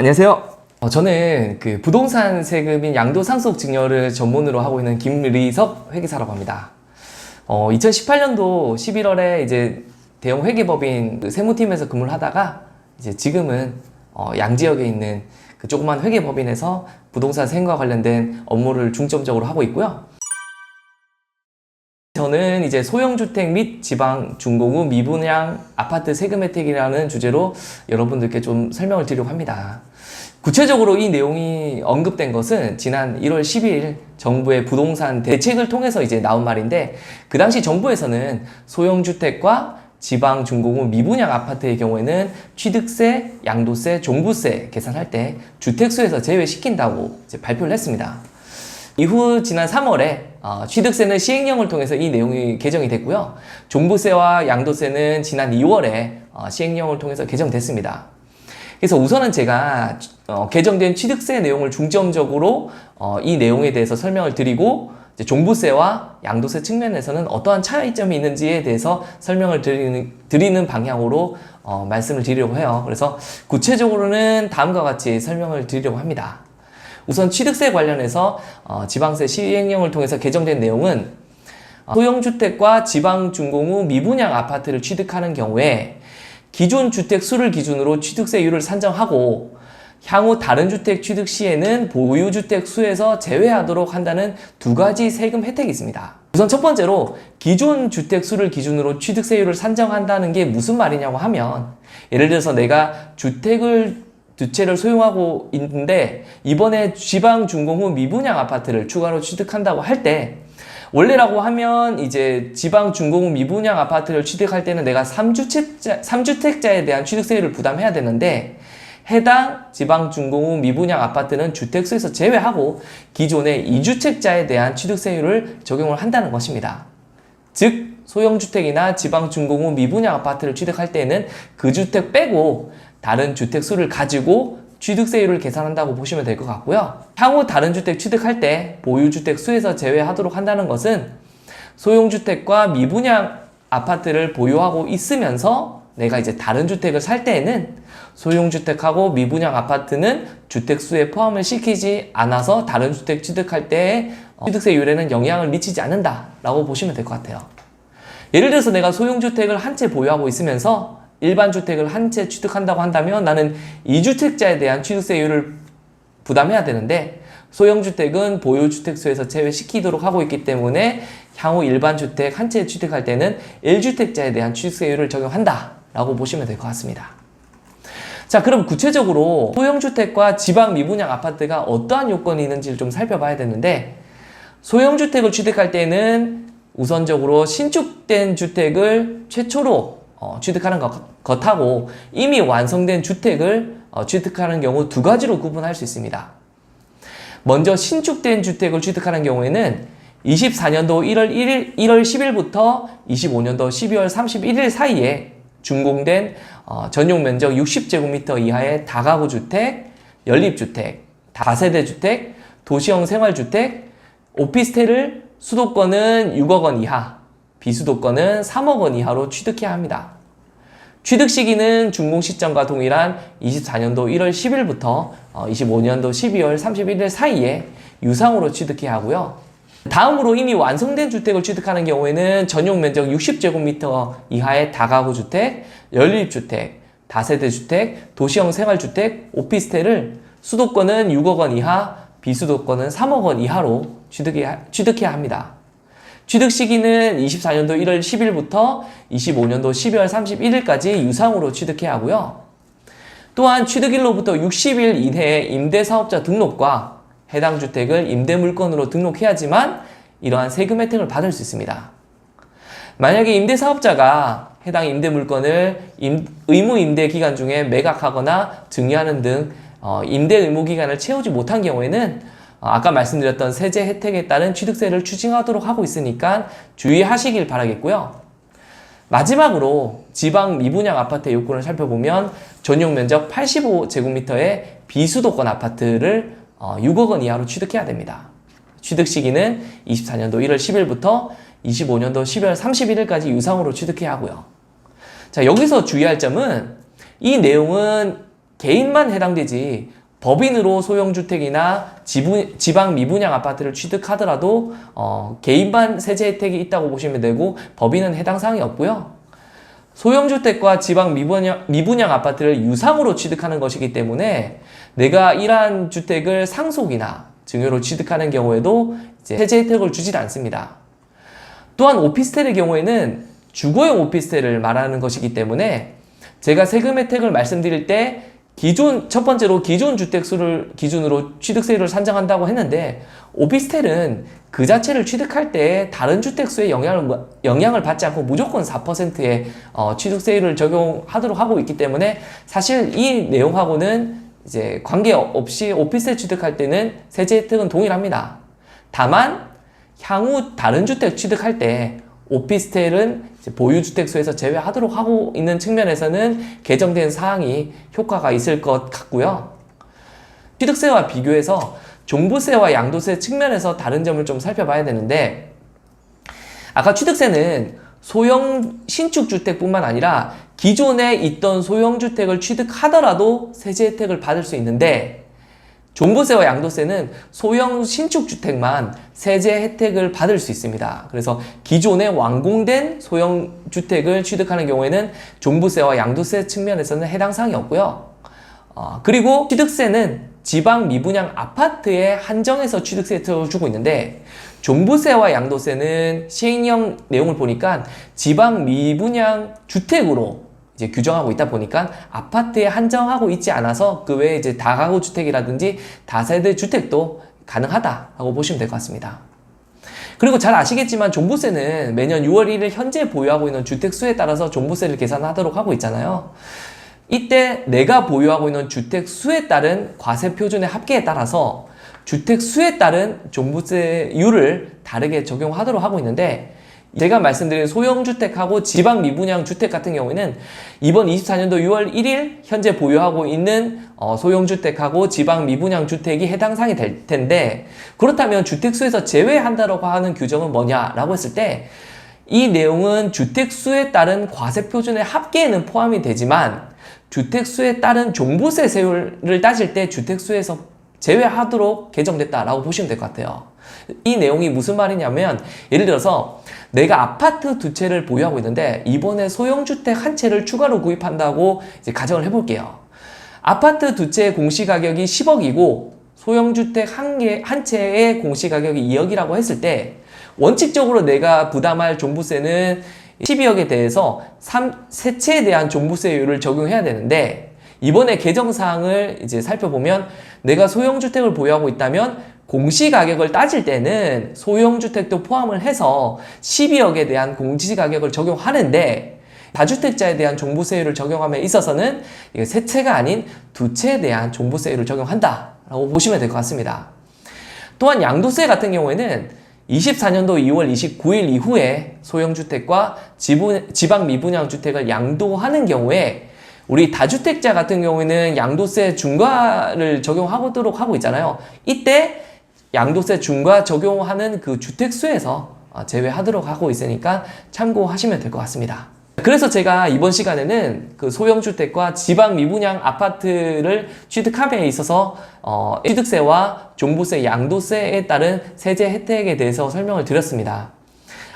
안녕하세요. 어, 저는 그 부동산 세금인 양도 상속 증여를 전문으로 하고 있는 김리섭 회계사라고 합니다. 어, 2018년도 11월에 이제 대형 회계법인 그 세무팀에서 근무를 하다가 이제 지금은 어, 양지역에 있는 그 조그만 회계법인에서 부동산 세금과 관련된 업무를 중점적으로 하고 있고요. 저는 이제 소형주택 및 지방 중공후 미분양 아파트 세금 혜택이라는 주제로 여러분들께 좀 설명을 드리려고 합니다. 구체적으로 이 내용이 언급된 것은 지난 1월 12일 정부의 부동산 대책을 통해서 이제 나온 말인데 그 당시 정부에서는 소형주택과 지방 중공후 미분양 아파트의 경우에는 취득세, 양도세, 종부세 계산할 때 주택수에서 제외시킨다고 발표를 했습니다. 이후 지난 3월에 어, 취득세는 시행령을 통해서 이 내용이 개정이 됐고요. 종부세와 양도세는 지난 2월에 어, 시행령을 통해서 개정됐습니다. 그래서 우선은 제가 어, 개정된 취득세 내용을 중점적으로 어, 이 내용에 대해서 설명을 드리고 이제 종부세와 양도세 측면에서는 어떠한 차이점이 있는지에 대해서 설명을 드리는, 드리는 방향으로 어, 말씀을 드리려고 해요. 그래서 구체적으로는 다음과 같이 설명을 드리려고 합니다. 우선 취득세 관련해서 어, 지방세 시행령을 통해서 개정된 내용은 어, 소형주택과 지방중공후 미분양 아파트를 취득하는 경우에 기존 주택 수를 기준으로 취득세율을 산정하고 향후 다른 주택 취득 시에는 보유주택 수에서 제외하도록 한다는 두 가지 세금 혜택이 있습니다. 우선 첫 번째로 기존 주택 수를 기준으로 취득세율을 산정한다는 게 무슨 말이냐고 하면 예를 들어서 내가 주택을 두 채를 소유하고 있는데 이번에 지방 준공 후 미분양 아파트를 추가로 취득한다고 할 때 원래라고 하면 이제 지방 준공 후 미분양 아파트를 취득할 때는 내가 3주택자, 3주택자에 대한 취득세율을 부담해야 되는데 해당 지방 준공 후 미분양 아파트는 주택수에서 제외하고 기존의 2주택자에 대한 취득세율을 적용을 한다는 것입니다. 즉 소형주택이나 지방 준공 후 미분양 아파트를 취득할 때는 그 주택 빼고 다른 주택 수를 가지고 취득세율을 계산한다고 보시면 될 것 같고요. 향후 다른 주택 취득할 때 보유주택 수에서 제외하도록 한다는 것은 소형주택과 미분양 아파트를 보유하고 있으면서 내가 이제 다른 주택을 살 때에는 소형주택하고 미분양 아파트는 주택수에 포함을 시키지 않아서 다른 주택 취득할 때의 취득세율에는 영향을 미치지 않는다라고 보시면 될 것 같아요. 예를 들어서 내가 소형주택을 한 채 보유하고 있으면서 일반 주택을 한 채 취득한다고 한다면 나는 2주택자에 대한 취득세율을 부담해야 되는데 소형주택은 보유주택수에서 제외시키도록 하고 있기 때문에 향후 일반 주택 한 채 취득할 때는 1주택자에 대한 취득세율을 적용한다 라고 보시면 될 것 같습니다. 자 그럼 구체적으로 소형주택과 지방 미분양 아파트가 어떠한 요건이 있는지를 좀 살펴봐야 되는데 소형주택을 취득할 때는 우선적으로 신축된 주택을 최초로 어, 취득하는 것, 것하고 이미 완성된 주택을 어, 취득하는 경우 두 가지로 구분할 수 있습니다. 먼저 신축된 주택을 취득하는 경우에는 24년도 1월 1일, 1월 10일부터 25년도 12월 31일 사이에 준공된 어, 전용 면적 60제곱미터 이하의 다가구 주택, 연립주택, 다세대 주택, 도시형 생활주택, 오피스텔을 수도권은 6억 원 이하, 비수도권은 3억 원 이하로 취득해야 합니다. 취득 시기는 준공 시점과 동일한 24년도 1월 10일부터 25년도 12월 31일 사이에 유상으로 취득해야 하고요. 다음으로 이미 완성된 주택을 취득하는 경우에는 전용 면적 60제곱미터 이하의 다가구 주택, 연립주택, 다세대 주택, 도시형 생활주택, 오피스텔을 수도권은 6억 원 이하, 비수도권은 3억 원 이하로 취득해야, 취득해야 합니다. 취득 시기는 24년도 1월 10일부터 25년도 12월 31일까지 유상으로 취득해야 하고요. 또한 취득일로부터 60일 이내에 임대사업자 등록과 해당 주택을 임대물건으로 등록해야지만 이러한 세금 혜택을 받을 수 있습니다. 만약에 임대사업자가 해당 임대물건을 임, 의무 임대 기간 중에 매각하거나 증여하는 등 어, 임대 의무 기간을 채우지 못한 경우에는 어, 아까 말씀드렸던 세제 혜택에 따른 취득세를 추징하도록 하고 있으니까 주의하시길 바라겠고요. 마지막으로 지방 미분양 아파트의 요건을 살펴보면 전용 면적 85제곱미터의 비수도권 아파트를 어, 6억 원 이하로 취득해야 됩니다. 취득 시기는 24년도 1월 10일부터 25년도 12월 31일까지 유상으로 취득해야 하고요. 자, 여기서 주의할 점은 이 내용은 개인만 해당되지 법인으로 소형주택이나 지방 미분양 아파트를 취득하더라도 어, 개인만 세제 혜택이 있다고 보시면 되고 법인은 해당 사항이 없고요. 소형주택과 지방 미분양, 미분양 아파트를 유상으로 취득하는 것이기 때문에 내가 이러한 주택을 상속이나 증여로 취득하는 경우에도 이제 세제 혜택을 주지 않습니다. 또한 오피스텔의 경우에는 주거용 오피스텔을 말하는 것이기 때문에 제가 세금 혜택을 말씀드릴 때 기존 첫 번째로 기존 주택 수를 기준으로 취득세율을 산정한다고 했는데 오피스텔은 그 자체를 취득할 때 다른 주택 수에 영향을 영향을 받지 않고 무조건 4%의 어, 취득세율을 적용하도록 하고 있기 때문에 사실 이 내용하고는 이제 관계 없이 오피스텔 취득할 때는 세제 혜택은 동일합니다. 다만 향후 다른 주택 취득할 때 오피스텔은 이제 보유주택수에서 제외하도록 하고 있는 측면에서는 개정된 사항이 효과가 있을 것 같고요. 취득세와 비교해서 종부세와 양도세 측면에서 다른 점을 좀 살펴봐야 되는데 아까 취득세는 소형 신축 주택뿐만 아니라 기존에 있던 소형 주택을 취득하더라도 세제 혜택을 받을 수 있는데 종부세와 양도세는 소형 신축 주택만 세제 혜택을 받을 수 있습니다. 그래서 기존에 완공된 소형 주택을 취득하는 경우에는 종부세와 양도세 측면에서는 해당 사항이 없고요. 어, 그리고 취득세는 지방 미분양 아파트에 한정해서 취득세 혜택을 주고 있는데 종부세와 양도세는 시행령 내용을 보니까 지방 미분양 주택으로 이제 규정하고 있다 보니까 아파트에 한정하고 있지 않아서 그 외에 이제 다가구 주택이라든지 다세대 주택도 가능하다라고 보시면 될 것 같습니다. 그리고 잘 아시겠지만 종부세는 매년 6월 1일 현재 보유하고 있는 주택 수에 따라서 종부세를 계산하도록 하고 있잖아요. 이때 내가 보유하고 있는 주택 수에 따른 과세 표준의 합계에 따라서 주택 수에 따른 종부세율을 다르게 적용하도록 하고 있는데 제가 말씀드린 소형주택하고 지방 미분양 주택 같은 경우에는 이번 24년도 6월 1일 현재 보유하고 있는 어, 소형주택하고 지방 미분양 주택이 해당 사항이 될 텐데 그렇다면 주택수에서 제외한다라고 하는 규정은 뭐냐라고 했을 때 이 내용은 주택수에 따른 과세 표준의 합계에는 포함이 되지만 주택수에 따른 종부세 세율을 따질 때 주택수에서 제외하도록 개정됐다라고 보시면 될 것 같아요. 이 내용이 무슨 말이냐면 예를 들어서 내가 아파트 두 채를 보유하고 있는데 이번에 소형주택 한 채를 추가로 구입한다고 이제 가정을 해볼게요. 아파트 두 채의 공시가격이 10억이고 소형주택 한, 개, 한 채의 공시가격이 2억이라고 했을 때 원칙적으로 내가 부담할 종부세는 12억에 대해서 3, 세 채에 대한 종부세율을 적용해야 되는데 이번에 개정사항을 이제 살펴보면 내가 소형주택을 보유하고 있다면 공시가격을 따질 때는 소형주택도 포함을 해서 12억에 대한 공시가격을 적용하는데 다주택자에 대한 종부세율을 적용함에 있어서는 세 채가 아닌 두 채에 대한 종부세율을 적용한다라고 보시면 될 것 같습니다. 또한 양도세 같은 경우에는 24년도 2월 29일 이후에 소형주택과 지분, 지방 미분양 주택을 양도하는 경우에 우리 다주택자 같은 경우에는 양도세 중과를 적용하도록 하고 있잖아요. 이때 양도세 중과 적용하는 그 주택수에서 어, 제외하도록 하고 있으니까 참고하시면 될 것 같습니다. 그래서 제가 이번 시간에는 그 소형주택과 지방 미분양 아파트를 취득함에 있어서 어, 취득세와 종부세, 양도세에 따른 세제 혜택에 대해서 설명을 드렸습니다.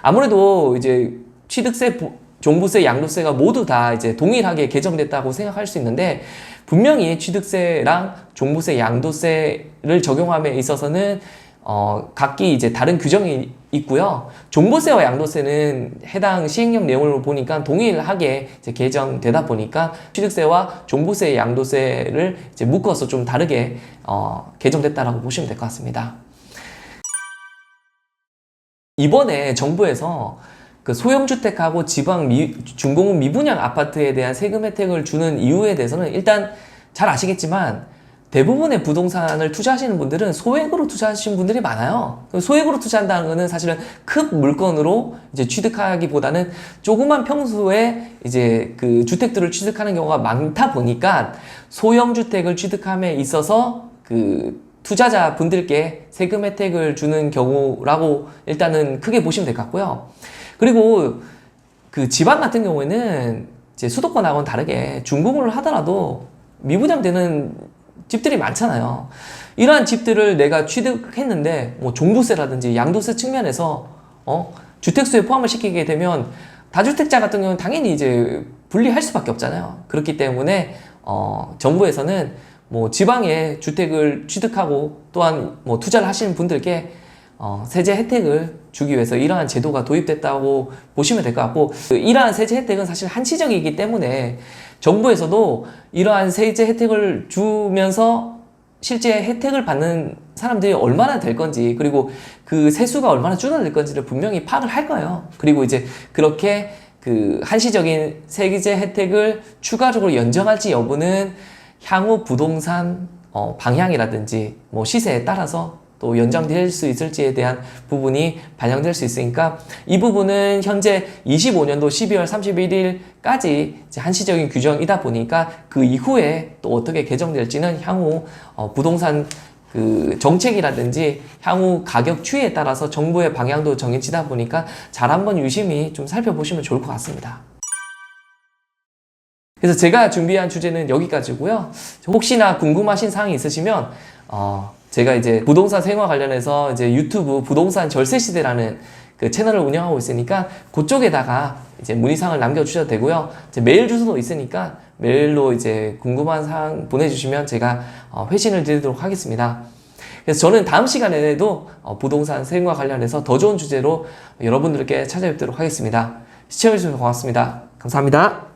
아무래도 이제 취득세, 종부세, 양도세가 모두 다 이제 동일하게 개정됐다고 생각할 수 있는데 분명히 취득세랑 종부세, 양도세를 적용함에 있어서는 어, 각기 이제 다른 규정이 있고요. 종부세와 양도세는 해당 시행령 내용을 보니까 동일하게 개정되다 보니까 취득세와 종부세, 양도세를 이제 묶어서 좀 다르게 어, 개정됐다라고 보시면 될 것 같습니다. 이번에 정부에서 그 소형주택하고 지방 미, 중공업 미분양 아파트에 대한 세금 혜택을 주는 이유에 대해서는 일단 잘 아시겠지만 대부분의 부동산을 투자하시는 분들은 소액으로 투자하시는 분들이 많아요. 소액으로 투자한다는 것은 사실은 큰 물건으로 이제 취득하기보다는 조그만 평수에 이제 그 주택들을 취득하는 경우가 많다 보니까 소형 주택을 취득함에 있어서 그 투자자 분들께 세금 혜택을 주는 경우라고 일단은 크게 보시면 될 것 같고요. 그리고 그 지방 같은 경우에는 이제 수도권하고는 다르게 중공을 하더라도 미분양되는 집들이 많잖아요. 이러한 집들을 내가 취득했는데 뭐 종부세라든지 양도세 측면에서 어 주택수에 포함을 시키게 되면 다주택자 같은 경우는 당연히 이제 분리할 수밖에 없잖아요. 그렇기 때문에 어 정부에서는 뭐 지방에 주택을 취득하고 또한 뭐 투자를 하시는 분들께 어, 세제 혜택을 주기 위해서 이러한 제도가 도입됐다고 보시면 될 것 같고 그 이러한 세제 혜택은 사실 한시적이기 때문에 정부에서도 이러한 세제 혜택을 주면서 실제 혜택을 받는 사람들이 얼마나 될 건지 그리고 그 세수가 얼마나 줄어들 건지를 분명히 파악을 할 거예요. 그리고 이제 그렇게 그 한시적인 세제 혜택을 추가적으로 연장할지 여부는 향후 부동산 어, 방향이라든지 뭐 시세에 따라서 또 연장될 수 있을지에 대한 부분이 반영될 수 있으니까 이 부분은 현재 25년도 12월 31일까지 한시적인 규정이다 보니까 그 이후에 또 어떻게 개정될지는 향후 어, 부동산 그 정책이라든지 향후 가격 추이에 따라서 정부의 방향도 정해지다 보니까 잘 한번 유심히 좀 살펴보시면 좋을 것 같습니다. 그래서 제가 준비한 주제는 여기까지고요. 혹시나 궁금하신 사항이 있으시면 어, 제가 이제 부동산 생활 관련해서 이제 유튜브 부동산 절세 시대라는 그 채널을 운영하고 있으니까 그쪽에다가 이제 문의사항을 남겨주셔도 되고요. 이제 메일 주소도 있으니까 메일로 이제 궁금한 사항 보내주시면 제가 어, 회신을 드리도록 하겠습니다. 그래서 저는 다음 시간에도 어, 부동산 세금과 관련해서 더 좋은 주제로 여러분들께 찾아뵙도록 하겠습니다. 시청해주셔서 고맙습니다. 감사합니다.